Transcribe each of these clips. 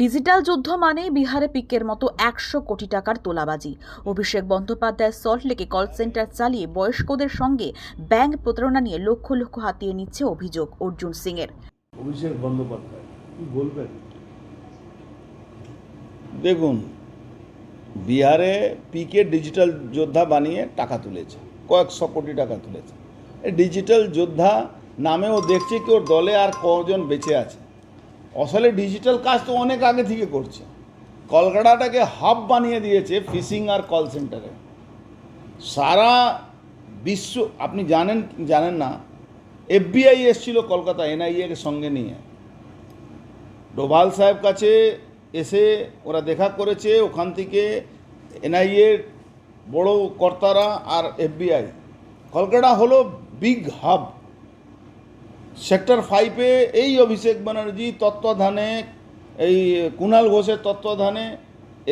Digital যুদ্ধ মানে বিহারে পিকের মতো একশো কোটি টাকার তোলাবাজি। অভিষেক বন্দ্যোপাধ্যায় সল্টলেকে কল সেন্টার চালিয়ে বয়স্কদের সঙ্গে ব্যাংক প্রতারণা নিয়ে লক্ষ লক্ষ হাতিয়ে নিচ্ছে অভিযোগ অর্জুন সিংয়ের। অভিষেক বন্দ্যোপাধ্যায় কি বলবেন? দেখুন বিহারে পিকে ডিজিটাল যোদ্ধা বানিয়ে টাকা তুলেছে কয়েকশো কোটি টাকা তুলেছে। ডিজিটাল যোদ্ধা নামেও দেখছে কি ওর দলে আর কজন বেঁচে আছে। আসলে ডিজিটাল কাজ তো অনেক আগে থেকে করছে। কলকাতাটাকে হাব বানিয়ে দিয়েছে ফিশিং আর কল সেন্টারে সারা বিশ্ব, আপনি জানেন জানেন না এফবিআই এসছিল কলকাতা এনআইএকে সঙ্গে নিয়ে। ডোভাল সাহেব কাছে এসে ওরা দেখা করেছে, ওখান থেকে এনআইএর বড় কর্তারা আর এফবিআই কলকাতা হলো বিগ হাব সেক্টর ফাইভে এই অভিষেক ব্যানার্জি তত্ত্বাধানে এই কুণাল ঘোষের তত্ত্বাধানে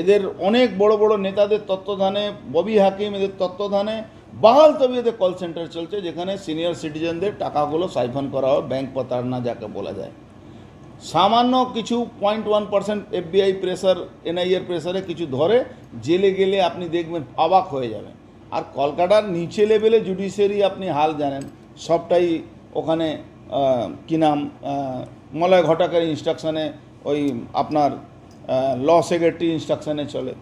এদের অনেক বড় বড় নেতাদের তত্ত্বাধানে ববি হাকিম এদের তত্ত্বাধানে বাহাল তবিয়তে কল সেন্টার চলছে যেখানে সিনিয়র সিটিজেনদের টাকাগুলো সাইফন করা হয় ব্যাংক প্রতারণা যাকে বলা যায়। সামান্য কিছু point one percent FBI pressure এনআইএর প্রেসারে কিছু ধরে, জেলে গেলে আপনি দেখবেন অবাক হয়ে যাবেন। আর কলকাতার নিচে লেভেলে জুডিশিয়ারি আপনি হাল জানেন, সবটাই ওখানে কি নাম মলয় ঘটকের ইনস্ট্রাকশানে ওই আপনার ল সেক্রেটারি ইনস্ট্রাকশানে চলে।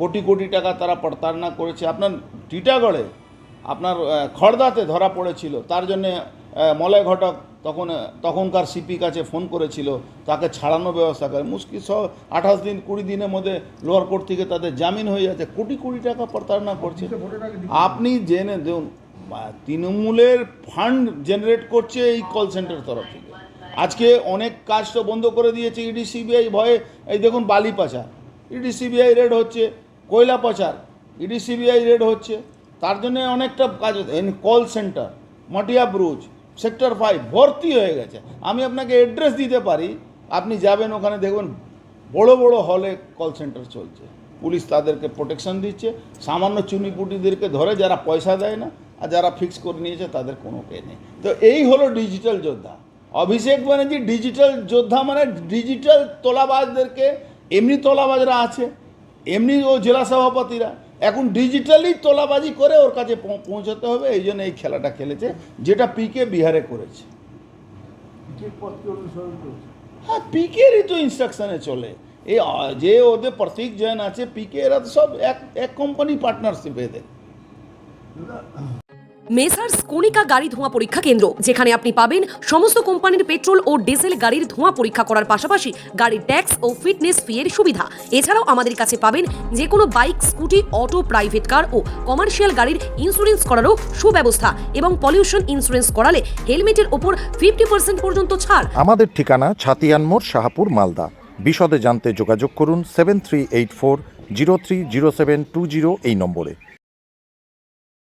কোটি কোটি টাকা তারা প্রতারণা করেছে। আপনার টিটাগড়ে আপনার খড়দাতে ধরা পড়েছিল। তার জন্যে মলয় ঘটক তখন তখনকার সিপি কাছে ফোন করেছিল তাকে ছাড়ানোর ব্যবস্থা করে। মুশকিল সহ আঠাশ দিন কুড়ি দিনের মধ্যে লোয়ার কোর্ট থেকে তাদের জামিন হয়ে যাচ্ছে। কোটি কোটি টাকা প্রতারণা করছে। আপনি জেনে দেখুন তৃণমূলের ফান্ড জেনারেট করছে এই কল সেন্টার তরফ থেকে। আজকে অনেক কাজ তো বন্ধ করে দিয়েছে ইডি, সিবিআই ভয়ে। এই দেখুন বালি পাচার। ইডি, সিবিআই রেড হচ্ছে, কয়লা পাচার। ইডি, সিবিআই রেড হচ্ছে। তার জন্য অনেকটা কাজ call centre Matiabruz sector five ভর্তি হয়ে গেছে। আমি আপনাকে অ্যাড্রেস দিতে পারি। আপনি যাবেন ওখানে দেখবেন বড় বড় হলে কল সেন্টার চলছে। পুলিশ তাদেরকে প্রোটেকশন দিচ্ছে। সামান্য চুনিপুটিদেরকে ধরে যারা পয়সা দেয় না আর যারা ফিক্স করে নিয়েছে তাদের কোনো কে নেই। তো এই হলো ডিজিটাল যোদ্ধা। অভিষেক ব্যানার্জি ডিজিটাল যোদ্ধা মানে ডিজিটাল তোলাবাজদেরকে এমনি তোলাবাজরা আছে এমনি ও জেলা সভাপতিরা। এখন ডিজিটালি তোলাবাজি করে ওর কাছে পৌঁছাতে হবে এই জন্য এই খেলাটা খেলেছে যেটা পিকে বিহারে করেছে। হ্যাঁ পিকেরই তো ইনস্ট্রাকশনে চলে। এই যে ওদের প্রতীক জৈন আছে পিকে এরা তো সব এক এক কোম্পানি পার্টনারশিপ এদের। মেসার্স কণিকা গাড়ি ধোঁয়া পরীক্ষা কেন্দ্র, যেখানে আপনি পাবেন সমস্ত কোম্পানির পেট্রোল ও ডিজেল গাড়ির ধোঁয়া পরীক্ষা করার পাশাপাশি গাড়ির ট্যাক্স ও ফিটনেস ফি এর সুবিধা। এছাড়াও আমাদের কাছে পাবেন যে কোনো bike, scooty, auto, private car ও কমার্শিয়াল গাড়ির ইন্স্যুরেন্স করারও সুব্যবস্থা এবং পলিউশন ইন্স্যুরেন্স করালে হেলমেটের ওপর ফিফটি পার্সেন্ট পর্যন্ত ছাড়। আমাদের ঠিকানা ছাতিয়ান মোড়, শাহাপুর, মালদা। বিশদে জানতে যোগাযোগ করুন seven three eight four zero three zero seven two zero এই নম্বরে।